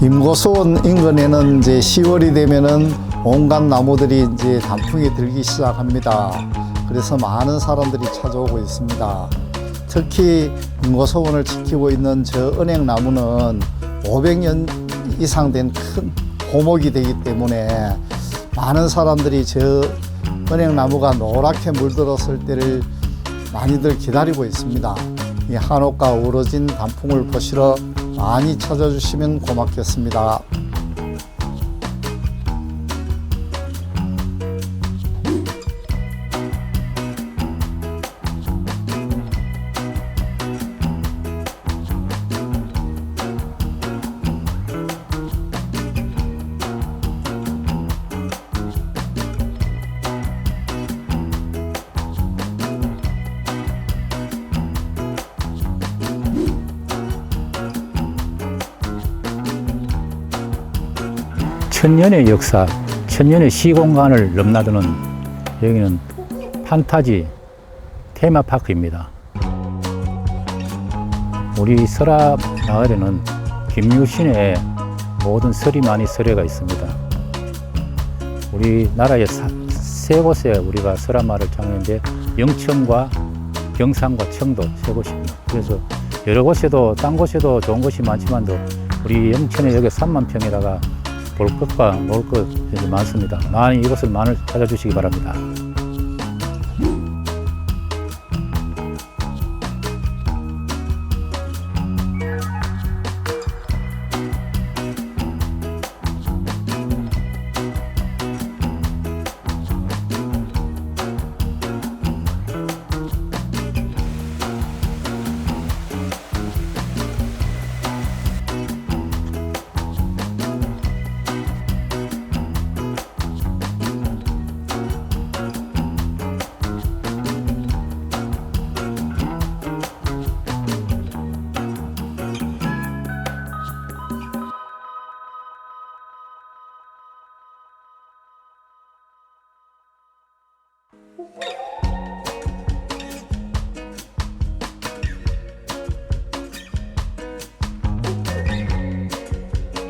임고수원 인근에는 이제 10월이 되면은 온갖 나무들이 이제 단풍이 들기 시작합니다. 그래서 많은 사람들이 찾아오고 있습니다. 특히 임고소원을 지키고 있는 저 은행나무는 500년 이상 된 큰 고목이 되기 때문에 많은 사람들이 저 은행나무가 노랗게 물들었을 때를 많이들 기다리고 있습니다. 이 한옥과 어우러진 단풍을 보시러 많이 찾아주시면 고맙겠습니다. 천년의 역사, 천년의 시공간을 넘나드는 여기는 판타지 테마파크입니다. 우리 설화 마을에는 김유신의 모든 설이 많이 설해가 있습니다. 우리나라에 사- 세 곳에 우리가 설화 마을을 창했는데 영천과 경상과 청도 세 곳입니다. 그래서 여러 곳에도 딴 곳에도 좋은 곳이 많지만도 우리 영천에 여기 3만 평에다가 볼 것과 먹을 것 많습니다. 많이 이곳을 많이 찾아주시기 바랍니다. Woo!